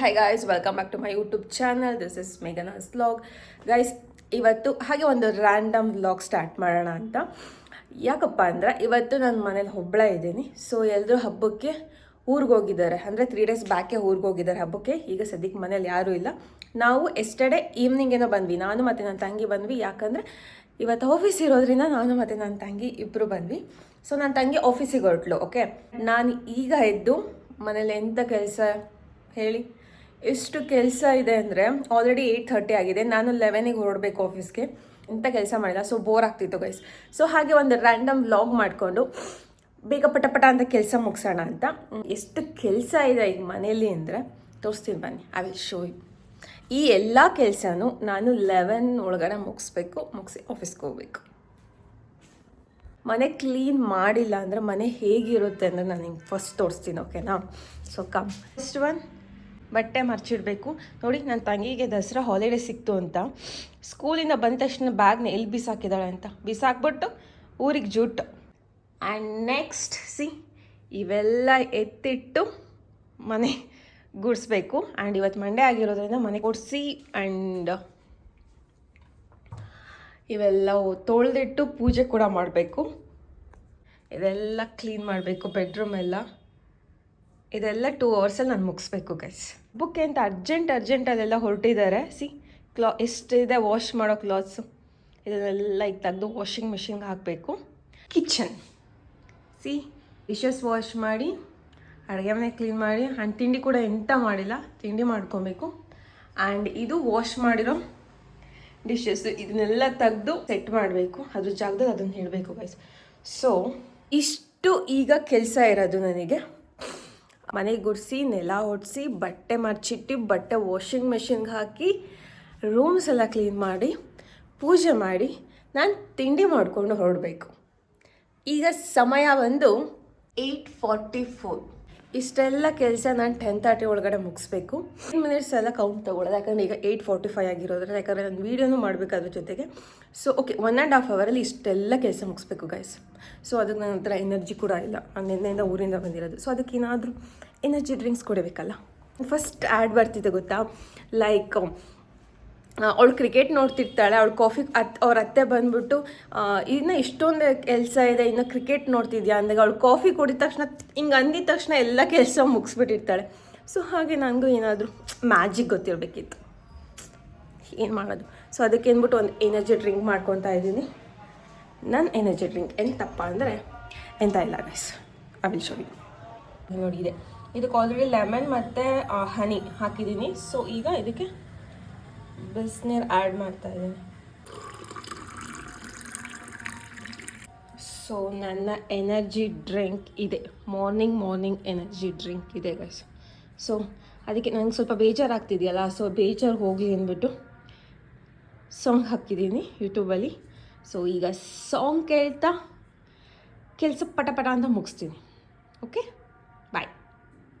Hi guys welcome back to my YouTube channel this is Meghana's vlog guys ಇವತ್ತು ಹಾಗೆ ಒಂದು random vlog start ಮಾಡೋಣ ಅಂತ. ಯಾಕಪ್ಪ ಅಂದರೆ ಇವತ್ತು ನಾನು ಮನೇಲಿ ಹೊಬ್ಬಳ ಇದ್ದೀನಿ. ಸೊ ಎಲ್ಲರೂ ಹಬ್ಬಕ್ಕೆ ಊರಿಗೆ ಹೋಗಿದ್ದಾರೆ. ಅಂದರೆ ತ್ರೀ ಡೇಸ್ ಬ್ಯಾಕೆ ಊರಿಗೆ ಹೋಗಿದ್ದಾರೆ ಹಬ್ಬಕ್ಕೆ. ಈಗ ಸದ್ಯಕ್ಕೆ ಮನೇಲಿ ಯಾರೂ ಇಲ್ಲ. ನಾವು ಎಸ್ಟರ್ಡೇ ಈವ್ನಿಂಗ್ ಏನೋ ಬಂದ್ವಿ. ನಾನು ಮತ್ತು ನನ್ನ ತಂಗಿ ಬಂದ್ವಿ. ಯಾಕಂದರೆ ಇವತ್ತು ಆಫೀಸ್ ಇರೋದ್ರಿಂದ ನಾನು ಮತ್ತು ನನ್ನ ತಂಗಿ ಇಬ್ಬರು ಬಂದ್ವಿ. ಸೊ ನನ್ನ ತಂಗಿ ಆಫೀಸಿಗೆ ಹೊರಟ್ಲು ಓಕೆ ನಾನು ಈಗ ಎದ್ದು ಮನೇಲಿ ಎಂಥ ಕೆಲಸ ಹೇಳಿ? ಎಷ್ಟು ಕೆಲಸ ಇದೆ ಅಂದರೆ ಆಲ್ರೆಡಿ ಏಯ್ಟ್ ಥರ್ಟಿ ಆಗಿದೆ. ನಾನು ಲೆವೆನಿಗೆ ಹೊರಡಬೇಕು ಆಫೀಸ್ಗೆ ಇಂಥ ಕೆಲಸ ಮಾಡಿಲ್ಲ. ಸೊ ಬೋರ್ ಆಗ್ತಿತ್ತು ಗೈಸ್ ಸೊ ಹಾಗೆ ಒಂದು ರ್ಯಾಂಡಮ್ ವ್ಲಾಗ್ ಮಾಡಿಕೊಂಡು ಬೇಗ ಪಟ ಪಟ ಅಂತ ಕೆಲಸ ಮುಗಿಸೋಣ ಅಂತ. ಎಷ್ಟು ಕೆಲಸ ಇದೆ ಈಗ ಮನೇಲಿ ಅಂದರೆ, ತೋರಿಸ್ತೀನಿ ಬನ್ನಿ. ಐ ವಿಲ್ ಶೋ ಯು ಈ ಎಲ್ಲ ಕೆಲಸನೂ ನಾನು ಲೆವೆನ್ ಒಳಗಡೆ ಮುಗಿಸ್ಬೇಕು. ಮುಗಿಸಿ ಆಫೀಸ್ಗೆ ಹೋಗ್ಬೇಕು. ಮನೆ ಕ್ಲೀನ್ ಮಾಡಿಲ್ಲ ಅಂದರೆ ಮನೆ ಹೇಗಿರುತ್ತೆ ಅಂದರೆ ನಾನು ನಿಮ್ಗೆ ಫಸ್ಟ್ ತೋರಿಸ್ತೀನಿ ಓಕೆನಾ ಸೊ ಕಮ್ ಫಸ್ಟ್ ಒನ್ ಬಟ್ಟೆ ಮರ್ಚಿಡಬೇಕು. ನೋಡಿ ನನ್ನ ತಂಗಿಗೆ ದಸರಾ ಹಾಲಿಡೇ ಸಿಕ್ತು ಅಂತ. ಸ್ಕೂಲಿಂದ ಬಂದ ತಕ್ಷಣ ಬ್ಯಾಗ್ನ ಎಲ್ಲಿ ಬಿಸಾಕಿದ್ದಾಳೆ ಅಂತ. ಬಿಸಾಕ್ಬಿಟ್ಟು ಊರಿಗೆ ಜುಟ್ಟು. ಆ್ಯಂಡ್ ನೆಕ್ಸ್ಟ್ ಸಿ ಇವೆಲ್ಲ ಎತ್ತಿಟ್ಟು ಮನೆ ಗುಡಿಸ್ಬೇಕು. ಆ್ಯಂಡ್ ಇವತ್ತು ಮಂಡೇ ಆಗಿರೋದ್ರಿಂದ ಮನೆ ಕೊಡಿಸಿ ಆ್ಯಂಡ್ ಇವೆಲ್ಲ ತೊಳೆದಿಟ್ಟು ಪೂಜೆ ಕೂಡ ಮಾಡಬೇಕು. ಇದೆಲ್ಲ ಕ್ಲೀನ್ ಮಾಡಬೇಕು ಬೆಡ್ರೂಮ್ ಎಲ್ಲ. ಇದೆಲ್ಲ ಟೂ ಅವರ್ಸಲ್ಲಿ ನಾನು ಮುಗಿಸ್ಬೇಕು ಗೈಸ್ ಬುಕ್ ಎಂತ ಅರ್ಜೆಂಟ್ ಅರ್ಜೆಂಟ್ ಅದೆಲ್ಲ ಹೊರಟಿದ್ದಾರೆ ಸಿ ಕ್ಲಾ ಎಷ್ಟಿದೆ ವಾಶ್ ಮಾಡೋ ಕ್ಲಾತ್ಸು ಇದನ್ನೆಲ್ಲ ಈಗ ತೆಗೆದು ವಾಷಿಂಗ್ ಮಿಷಿನ್ಗೆ ಹಾಕಬೇಕು. ಕಿಚನ್ ಸಿ ಡಿಶಸ್ ವಾಶ್ ಮಾಡಿ ಅಡುಗೆ ಮನೆ ಕ್ಲೀನ್ ಮಾಡಿ ಆ್ಯಂಡ್ ತಿಂಡಿ ಕೂಡ ಎಂತ ಮಾಡಿಲ್ಲ, ತಿಂಡಿ ಮಾಡ್ಕೊಬೇಕು. ಆ್ಯಂಡ್ ಇದು ವಾಶ್ ಮಾಡಿರೋ ಡಿಶಸ್ ಇದನ್ನೆಲ್ಲ ತೆಗೆದು ಸೆಟ್ ಮಾಡಬೇಕು. ಅದ್ರ ಜಾಗದಲ್ಲಿ ಅದನ್ನು ಹೇಳಬೇಕು ಗೈಸ್ ಸೊ ಇಷ್ಟು ಈಗ ಕೆಲಸ ಇರೋದು ನನಗೆ. ಮನೆ ಗುಡಿಸಿ, ನೆಲ ಒಡಿಸಿ, ಬಟ್ಟೆ ಮರ್ಚಿಟ್ಟು ಬಟ್ಟೆ ವಾಷಿಂಗ್ ಮೆಷಿನ್ಗೆ ಹಾಕಿ ರೂಮ್ಸ್ ಎಲ್ಲ ಕ್ಲೀನ್ ಮಾಡಿ, ಪೂಜೆ ಮಾಡಿ ನಾನು ತಿಂಡಿ ಮಾಡಿಕೊಂಡು ಹೊರಡಬೇಕು. ಈಗ ಸಮಯ ಬಂದು ಏಯ್ಟ್ ಫಾರ್ಟಿ ಫೋರ್ ಇಷ್ಟೆಲ್ಲ ಕೆಲಸ ನಾನು ಟೆನ್ ತರ್ಟಿ ಒಳಗಡೆ ಮುಗಿಸ್ಬೇಕು. ಟೆನ್ ಮಿನಿಟ್ಸ್ ಎಲ್ಲ ಕೌಂಟ್ ತೊಗೊಳ್ಳೋದು, ಯಾಕಂದರೆ ಈಗ ಏಯ್ಟ್ ಫಾರ್ಟಿ ಫೈವ್ ಆಗಿರೋದ್ರೆ ಯಾಕಂದರೆ ನಾನು ವೀಡಿಯೋನು ಮಾಡಬೇಕು ಅದ್ರ ಜೊತೆಗೆ. So okay one and half ಅವರಲ್ಲಿ ಇಷ್ಟೆಲ್ಲ ಕೆಲಸ ಮುಗಿಸ್ಬೇಕು ಗೈಸ್ ಸೊ ಅದಕ್ಕೆ ನನ್ನ ಹತ್ರ ಎನರ್ಜಿ ಕೂಡ ಇಲ್ಲ. ನಾನು ನಿನ್ನೆಯಿಂದ ಊರಿಂದ ಬಂದಿರೋದು. ಸೊ ಅದಕ್ಕೆ ಏನಾದರೂ ಎನರ್ಜಿ ಡ್ರಿಂಕ್ಸ್ ಕೊಡಬೇಕಲ್ಲ ಫಸ್ಟ್ ಆ್ಯಡ್ ಬರ್ತಿದೆ ಗೊತ್ತಾ? ಲೈಕ್ ಅವಳು ಕ್ರಿಕೆಟ್ ನೋಡ್ತಿರ್ತಾಳೆ, ಅವಳು ಕಾಫಿ ಅತ್, ಅವ್ರ ಅತ್ತೆ ಬಂದ್ಬಿಟ್ಟು ಇನ್ನೂ ಇಷ್ಟೊಂದು ಕೆಲಸ ಇದೆ, ಇನ್ನು ಕ್ರಿಕೆಟ್ ನೋಡ್ತಿದ್ಯಾ ಅಂದಾಗ ಅವಳು ಕಾಫಿ ಕುಡಿದ ತಕ್ಷಣ, ಹಿಂಗೆ ಅಂದಿದ ತಕ್ಷಣ ಎಲ್ಲ ಕೆಲಸ ಮುಗಿಸ್ಬಿಟ್ಟಿರ್ತಾಳೆ. ಸೊ ಹಾಗೆ ನನಗೂ ಏನಾದರೂ ಮ್ಯಾಜಿಕ್ ಗೊತ್ತಿರಬೇಕಿತ್ತು. ಏನು ಮಾಡೋದು? ಸೊ ಅದಕ್ಕೆ ಅಂದ್ಬಿಟ್ಟು ಒಂದು ಎನರ್ಜಿ ಡ್ರಿಂಕ್ ಮಾಡ್ಕೊತಾ ಇದ್ದೀನಿ. ನನ್ನ ಎನರ್ಜಿ ಡ್ರಿಂಕ್ ಎಂತಪ್ಪ ಅಂದರೆ, ಎಂತ ಇಲ್ಲ guys I will show you ನೋಡಿ ಇದೆ ಇದಕ್ಕೆ ಆಲ್ರೆಡಿ ಲೆಮನ್ ಮತ್ತು ಹನಿ ಹಾಕಿದ್ದೀನಿ. ಸೊ ಈಗ ಇದಕ್ಕೆ ಬಿಸಿನೀರು ಆ್ಯಡ್ ಮಾಡ್ತಾ ಇದ್ದೀನಿ. ಸೊ ನನ್ನ ಎನರ್ಜಿ ಡ್ರಿಂಕ್ ಇದೆ. ಮಾರ್ನಿಂಗ್ ಮಾರ್ನಿಂಗ್ ಎನರ್ಜಿ ಡ್ರಿಂಕ್ ಇದೆ ಗೈಸ್ ಸೊ ಅದಕ್ಕೆ ನನಗೆ ಸ್ವಲ್ಪ ಬೇಜಾರಾಗ್ತಿದೆಯಲ್ಲ ಸೊ ಬೇಜಾರು ಹೋಗಲಿ ಅಂದ್ಬಿಟ್ಟು ಸಾಂಗ್ ಹಾಕಿದ್ದೀನಿ ಯೂಟ್ಯೂಬಲ್ಲಿ ಸೊ ಈಗ ಸಾಂಗ್ ಕೇಳ್ತಾ ಕೆಲಸ ಪಟ ಪಟ ಅಂತ ಮುಗಿಸ್ತೀನಿ. Okay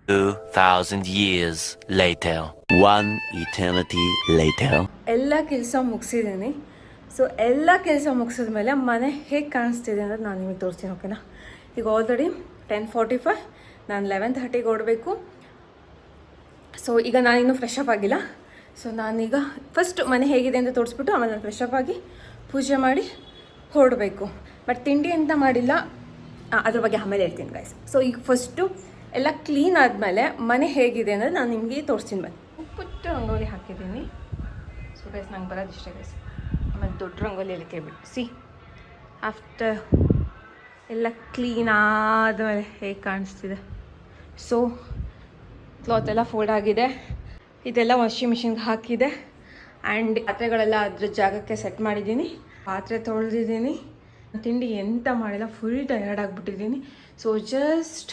2000 years later. One eternity later. ಎಲ್ಲ ಕೆಲಸ ಮುಗಿಸಿದ್ದೀನಿ. ಸೊ ಎಲ್ಲ ಕೆಲಸ ಮುಗಿಸಿದ್ಮೇಲೆ ಮನೆ ಹೇಗೆ ಕಾಣಿಸ್ತಿದೆ ಅನ್ನೋದು ನಾನು ನಿಮಗೆ ತೋರಿಸ್ತೀನಿ ಓಕೆನಾ ಈಗ ಆಲ್ರೆಡಿ ಟೆನ್ ಫಾರ್ಟಿ ಫೈವ್ ನಾನು ಲೆವೆನ್ ಥರ್ಟಿಗೆ ಓಡಬೇಕು. ಸೊ ಈಗ ನಾನಿನ್ನೂ ಫ್ರೆಶ್ ಅಪ್ ಆಗಿಲ್ಲ. ಸೊ ನಾನೀಗ ಫಸ್ಟ್ ಮನೆ ಹೇಗಿದೆ ಅಂತ ತೋರಿಸ್ಬಿಟ್ಟು ಆಮೇಲೆ ನಾನು ಫ್ರೆಶ್ ಅಪ್ ಆಗಿ ಪೂಜೆ ಮಾಡಿ ಹೊರಡಬೇಕು. ಬಟ್ ತಿಂಡಿ ಅಂತ ಮಾಡಿಲ್ಲ? ಅದ್ರ ಬಗ್ಗೆ ಆಮೇಲೆ ಹೇಳ್ತೀನಿ ಗೈಸ್ ಸೊ ಈಗ ಫಸ್ಟು ಎಲ್ಲ ಕ್ಲೀನ್ ಆದಮೇಲೆ ಮನೆ ಹೇಗಿದೆ ಅಂದರೆ ನಾನು ನಿಮಗೆ ತೋರಿಸ್ತೀನಿ ಬನ್ನಿ. ಪುಟ್ಟ ರಂಗೋಲಿ ಹಾಕಿದ್ದೀನಿ. ಸೊ ಗೈಸ್ ನಂಗೆ ಬರೋದು ಇಷ್ಟ ಗೈಸ್ ಆಮೇಲೆ ದೊಡ್ಡ ರಂಗೋಲಿ ಎಲ್ಲ ಕೇಳ್ಬಿಟ್ಟು. ಸಿ ಆಫ್ಟರ್ ಎಲ್ಲ ಕ್ಲೀನ್ ಆದಮೇಲೆ ಹೇಗೆ ಕಾಣಿಸ್ತಿದೆ. ಸೊ ಕ್ಲಾತ್ ಎಲ್ಲ ಫೋಲ್ಡ್ ಆಗಿದೆ. ಇದೆಲ್ಲ ವಾಷಿಂಗ್ ಮಿಷಿನ್ಗೆ ಹಾಕಿದೆ. ಆ್ಯಂಡ್ ಪಾತ್ರೆಗಳೆಲ್ಲ ಅದ್ರ ಜಾಗಕ್ಕೆ ಸೆಟ್ ಮಾಡಿದ್ದೀನಿ. ಪಾತ್ರೆ ತೊಳೆದಿದ್ದೀನಿ. ತಿಂಡಿ ಎಂತ ಮಾಡಿಲ್ಲ ಫುಲ್ ಟಯರ್ಡ್ ಆಗಿಬಿಟ್ಟಿದ್ದೀನಿ. ಸೊ ಜಸ್ಟ್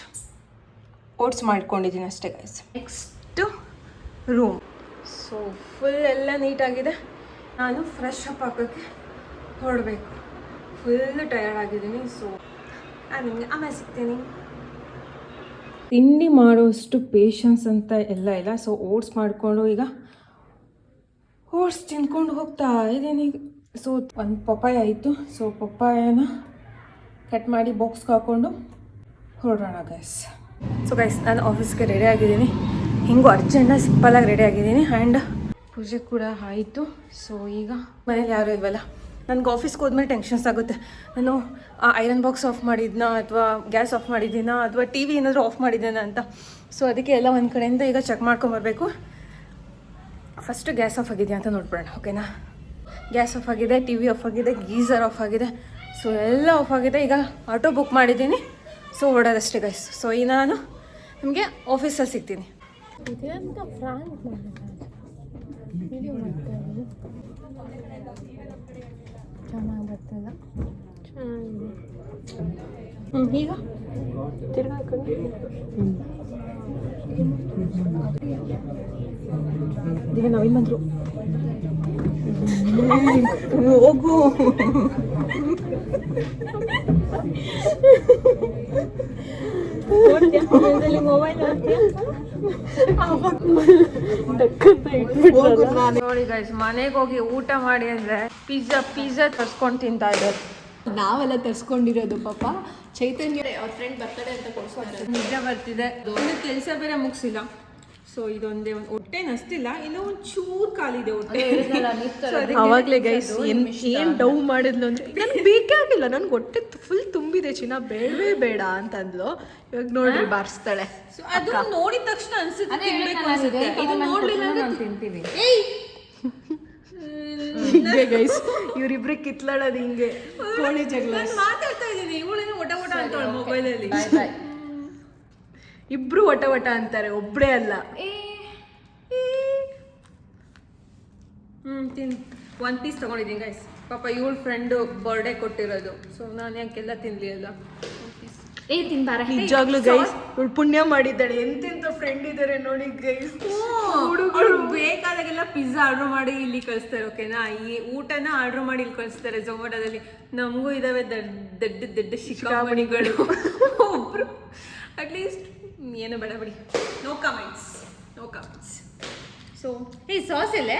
ಓಟ್ಸ್ ಮಾಡ್ಕೊಂಡಿದ್ದೀನಿ ಅಷ್ಟೇ guys next room so full ಎಲ್ಲ ನೀಟಾಗಿದೆ. ನಾನು ಫ್ರೆಶ್ ಅಪ್ ಹಾಕೋಕ್ಕೆ ಹೊರಡಬೇಕು. ಫುಲ್ ಟಯರ್ಡ್ ಆಗಿದ್ದೀನಿ ಸೊ ನಾನು ನಿಮಗೆ ಆಮೇಲೆ ಸಿಗ್ತೀನಿ ತಿಂಡಿ ಮಾಡೋಷ್ಟು ಪೇಷನ್ಸ್ ಅಂತ ಎಲ್ಲ ಇಲ್ಲ. ಸೊ ಓಟ್ಸ್ ಮಾಡಿಕೊಂಡು ಈಗ ಓಟ್ಸ್ ತಿನ್ಕೊಂಡು ಹೋಗ್ತಾ ಇದ್ದೀನಿ. ಸೊ ಒಂದು ಪಪ್ಪಾಯ ಆಯಿತು. ಸೊ ಪಪ್ಪಾಯನ ಕಟ್ ಮಾಡಿ ಬಾಕ್ಸ್ಗೆ ಹಾಕ್ಕೊಂಡು ಹೊರಡೋಣ ಗೈಸ್ ಸೊ ಗೈಸ್ ನಾನು ಆಫೀಸ್ಗೆ ರೆಡಿ ಆಗಿದ್ದೀನಿ. ಹಿಂಗೂ ಅರ್ಜೆಂಟಾಗಿ ಸಿಂಪಲಾಗಿ ರೆಡಿ ಆಗಿದ್ದೀನಿ ಆ್ಯಂಡ್ ಪೂಜೆ ಕೂಡ ಆಯಿತು. ಸೊ ಈಗ ಮನೇಲಿ ಯಾರೂ ಇಲ್ವಲ್ಲ? ನನಗೆ ಆಫೀಸ್ಗೆ ಹೋದ್ಮೇಲೆ ಟೆನ್ಷನ್ಸ್ ಆಗುತ್ತೆ. ನಾನು ಆ ಐರನ್ ಬಾಕ್ಸ್ ಆಫ್ ಮಾಡಿದ್ನಾ ಅಥವಾ ಗ್ಯಾಸ್ ಆಫ್ ಮಾಡಿದ್ದೀನಾ ಅಥವಾ ಟಿ ವಿ ಏನಾದರೂ ಆಫ್ ಮಾಡಿದ್ದೇನಾ ಅಂತ. ಸೊ ಅದಕ್ಕೆ ಎಲ್ಲ ಒಂದು ಕಡೆಯಿಂದ ಈಗ ಚೆಕ್ ಮಾಡ್ಕೊಂಬರ್ಬೇಕು ಫಸ್ಟು ಗ್ಯಾಸ್ ಆಫ್ ಆಗಿದೆಯಾ ಅಂತ ನೋಡ್ಬಿಡೋಣ ಓಕೆನಾ ಗ್ಯಾಸ್ ಆಫ್ ಆಗಿದೆ ಟಿ ವಿ ಆಫ್ ಆಗಿದೆ ಗೀಸರ್ ಆಫ್ ಆಗಿದೆ. ಸೊ ಎಲ್ಲ ಆಫ್ ಆಗಿದೆ. ಈಗ ಆಟೋ ಬುಕ್ ಮಾಡಿದ್ದೀನಿ. ಸೊ ಓಡೋದಷ್ಟೇ ಗೈಸ್ ಸೊ ಈಗ ನಾನು ನಿಮಗೆ ಆಫೀಸಲ್ಲಿ ಸಿಗ್ತೀನಿ. ಹ್ಞೂ ಈಗ? ತಿರ್ಗಾ ಈ ಕಡೆ. ಈಗ ನವೀನ್ ಬಂದರು ಹೋಗು. ನೋಡಿ ಗೈಸ್ ಮನೆಗೆ ಹೋಗಿ ಊಟ ಮಾಡಿ ಅಂದ್ರೆ ಪಿಜ್ಜಾ ಪಿಜ್ಜಾ ತರ್ಸ್ಕೊಂಡು ತಿಂತಾ ಇದ್ದಾರೆ. ನಾವೆಲ್ಲ ತರ್ಸ್ಕೊಂಡಿರೋದು ಪಾಪ. ಚೈತನ್ಯ ಅವ್ರ ಫ್ರೆಂಡ್ ಬರ್ತಡೆ ಅಂತ ಕೊಡ್ಸ್ಕೊಂಡ್ರೆ ನಿಜ ಬರ್ತಿದೆ. ಒಂದು ಕೆಲಸ ಬೇರೆ ಮುಗಿಸಿಲ್ಲ. ಸೊ ಇದೊಂದೇ ಒಂದು ಹೊಟ್ಟೆ ನಷ್ಟಿಲ್ಲ ಇನ್ನೂ ಒಂದು ಚೂರು ಕಾಲಿದೆ ಹೊಟ್ಟೆ. ಅವಾಗಲೇ ಗೈಸ್ ಏನ್ ಏನು ಡೌ ಮಾಡಿದ್ಲು ಅಂದ್ರೆ ನನ್ಗೆ ಬೇಕೇ ಆಗಿಲ್ಲ ನನ್ಗೆ ಹೊಟ್ಟೆ ಫುಲ್ ತುಂಬಿದೆ ಚಿನ್ನ ಬೇಡವೇ ಬೇಡ ಅಂತಂದ್ಲು. ಇವಾಗ ನೋಡ್ರಿ ಬಾರಿಸ್ತಾಳೆ. ಸೊ ಅದು ನೋಡಿದ ತಕ್ಷಣ ಅನ್ಸುತ್ತೆ ತಿನ್ಬೇಕು ಅನ್ಸುತ್ತೆ. ಇದು ನೋಡ್ಲಿಲ್ಲ ಅಂದ್ರೆ ತಿಂತೀವಿ. ಹಿಂಗೆ ಗೈಸ್ ಇವ್ರಿಬ್ರೆ ಕಿತ್ಲಾಡೋದು ಹಿಂಗೆ. ಕೋಳಿ ಜಗಳ. ನಾನು ಮಾತಾಡ್ತಾ ಇದ್ದೀನಿ ಇವಳೇನು ಒಟ ಒಟ ಅಂತ ಮೊಬೈಲಲ್ಲಿ ಇಬ್ರು ವಟ ವಟ ಅಂತಾರೆ ಒಬ್ಬರೇ ಅಲ್ಲ. ಹ್ಮ್ ತಿನ್. ಒನ್ ಪೀಸ್ ತಗೊಂಡಿದ್ದೀನಿ ಗೈಸ್ ಪಾಪ ಇವಳ ಫ್ರೆಂಡು ಬರ್ಡೇ ಕೊಟ್ಟಿರೋದು. ಸೊ ನಾನು ಯಾಕೆಲ್ಲ ತಿನ್ಲಿ ಅಲ್ಲ? ಏ ತಿನ್ಬಾರ. ನಿಜಾಗ್ಲೂ ಗೈಸ್ ಇವಳು ಪುಣ್ಯ ಮಾಡಿದ್ದಾಳೆ. ಎಂತೆಂತ ಫ್ರೆಂಡ್ ಇದ್ದಾರೆ ನೋಡಿ ಗೈಸ್ ಹುಡುಗರು. ಬೇಕಾದಾಗೆಲ್ಲ ಪಿಜ್ಜಾ ಆರ್ಡರ್ ಮಾಡಿ ಇಲ್ಲಿ ಕಳಿಸ್ತಾರೆ ಓಕೆನಾ ಈ ಊಟನ ಆರ್ಡರ್ ಮಾಡಿ ಇಲ್ಲಿ ಕಳಿಸ್ತಾರೆ ಝೊಮ್ಯಾಟೋದಲ್ಲಿ ನಮಗೂ ಇದಾವೆ ದೊಡ್ಡ ದೊಡ್ಡ ದೊಡ್ಡ ಒಬ್ರು. ಅಟ್ಲೀಸ್ಟ್ ಏನು ಬೇಡ ಬಿಡಿ. No comments no comments so ಈ ಸಾಸ್ ಎಲ್ಲೇ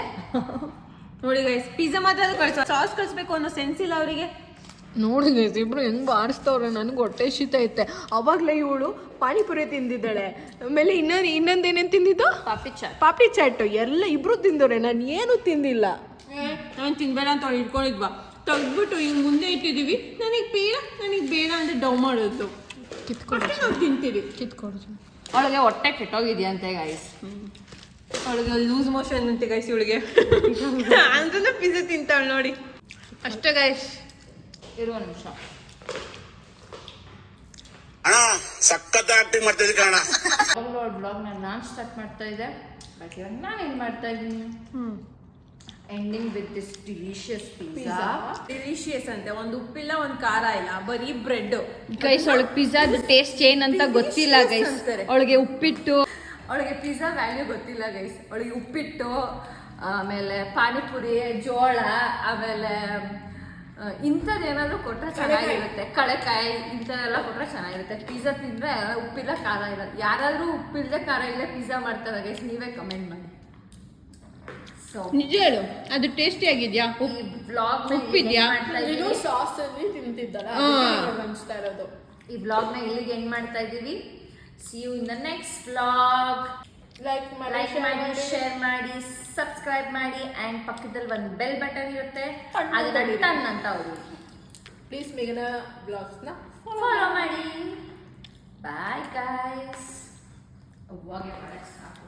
ನೋಡಿ ಗೈಸ್ ಪಿಜ್ಜಾ ಮಾತ್ರ ಅದು ಕಳಿಸೋ. ಸಾಸ್ ಕಳಿಸ್ಬೇಕು ಅನ್ನೋ ಸೆನ್ಸ್ ಇಲ್ಲ ಅವರಿಗೆ. ನೋಡಿ ಗೈಸ್ ಇಬ್ರು ಹೆಂಗ್ ಬಾರಿಸ್ತವ್ರೆ? ನನಗೆ ಹೊಟ್ಟೆ ಶೀತ ಐತೆ. ಅವಾಗಲೇ ಇವಳು ಪಾನಿಪುರಿ ತಿಂದಿದ್ದಾಳೆ. ಆಮೇಲೆ ಇನ್ನೊಂದು ಇನ್ನೊಂದು ಏನೇನು ತಿಂದಿದ್ದು? ಪಾಪಿ ಚಾಟ್ ಪಾಪಿ ಚಾಟ್ ಎಲ್ಲ ಇಬ್ರು ತಿಂದವ್ರೆ. ನಾನು ಏನು ತಿಂದಿಲ್ಲ. ನಾನು ತಿನ್ಬೇಡ ಅಂತ ಅವ್ಳು ಇಟ್ಕೊಂಡಿದ್ವಾ ತೆಗ್ದ್ಬಿಟ್ಟು ಹಿಂಗೆ ಮುಂದೆ ಇಟ್ಟಿದ್ದೀವಿ. ನನಗೆ ಬೇಡ ನನಗೆ ಬೇಡ ಅಂತ ಡೌ ಮಾಡೋದು. ಕಿತ್ಕೊಡು ತಿಂತೀವಿ. ಕಿತ್ಕೊಡು ಅವಳಿಗೆ ಹೊಟ್ಟೆ ಕೆಟ್ಟೋಗಿದ್ಯಂತೆ ಗೈಸ್ ಅವಳಿಗೆ ಲೂಸ್ ಮೋಷನ್ ಅಂತೆ ಗೈಸ್ ಇವಳಿಗೆ. ಅಂದ್ರೆ ಪಿಜ್ಜಾ ತಿಂತಾಳೆ ನೋಡಿ. ಅಷ್ಟೇ ಗೈಸ್ ಇರುವ ನಿಮಿಷ. ಅಣ್ಣ ಸಖತ್ ಆಕ್ಟಿಂಗ್ ಮಾಡ್ತಿದ್ದೆ ಕಣ ಅವಳು ಬ್ಲಾಗ್ನ ನಾನು ಸ್ಟಾರ್ಟ್ ಮಾಡ್ತಾ ಇದ್ದೆ ಬಟ್ ಇವಾಗ ನಾನು ಏನು ಮಾಡ್ತಾ ಇದ್ದೀನಿ? Ending with this delicious pizza delicious ಅಂತೆ. ಒಂದು ಉಪ್ಪಿಲ್ಲ ಒಂದು ಖಾರ ಇಲ್ಲ. ಬರೀ ಬ್ರೆಡ್ ಗೈಸ್ ಒಳಗೆ ಪಿಜ್ಜಾ ಟೇಸ್ಟ್ ಏನಂತ ಗೊತ್ತಿಲ್ಲ ಗೈಸ್. ಅವಳಿಗೆ ಉಪ್ಪಿಟ್ಟು. ಅವಳಿಗೆ ಪಿಜ್ಜಾ ವ್ಯಾಲ್ಯೂ ಗೊತ್ತಿಲ್ಲ ಗೈಸ್ ಅವಳಿಗೆ ಉಪ್ಪಿಟ್ಟು ಆಮೇಲೆ ಪಾನಿಪುರಿ ಜೋಳ ಆಮೇಲೆ ಇಂಥದ್ದೇನಾದ್ರೂ ಕೊಟ್ಟರೆ ಚೆನ್ನಾಗಿರುತ್ತೆ. ಕಳೆಕಾಯಿ ಇಂಥದ್ದೆಲ್ಲ ಕೊಟ್ಟರೆ ಚೆನ್ನಾಗಿರುತ್ತೆ. ಪಿಜ್ಜಾ ತಿಂದರೆ ಉಪ್ಪಿಲ್ಲ ಖಾರ ಇಲ್ಲ. ಯಾರಾದರೂ ಉಪ್ಪಿಲ್ಲದೆ ಖಾರ ಇಲ್ಲದೆ ಪಿಜ್ಜಾ ಮಾಡ್ತಾರೆ ಗೈಸ್ ನೀವೇ ಕಮೆಂಟ್ ಮಾಡಿ. ನಿಜ ಹೇಳು ಅದು ಟೇಸ್ಟಿ ಆಗಿದ್ಯಾ? ಬ್ಲಾಗ್ ಉಪ್ಪಿದ್ಯಾ? ಸಾಸ್ ಅಲ್ಲಿ ತಿಂತಿದ್ದಲ್ಲ ಅನಿಸ್ತಾ ಇರೋದು. ಈ ಬ್ಲಾಗ್ನ ಇಲ್ಲಿಗೆ ಎಂಡ್ ಮಾಡ್ತಾ ಇದೀವಿ see you in the next blog like like ಮಾಡಿ ಶೇರ್ ಮಾಡಿ ಸಬ್ಸ್ಕ್ರೈಬ್ ಮಾಡಿ ಅಂಡ್ ಪಕ್ಕದಲ್ಲಿ ಒಂದು ಬೆಲ್ ಬಟನ್ ಇರುತ್ತೆ. ಅದು ಟನ್ ಅಂತ ಅವರು ಪ್ಲೀಸ್ ಮೇಘನ ಬ್ಲಾಗ್ಸ್ನ ಫಾಲೋ ಮಾಡಿ. ಬಾಯ್ ಗಾಯ್ಸ್ ಅವಾಗ ಮಾಡಕ್ಕೆ ಸಾಕು.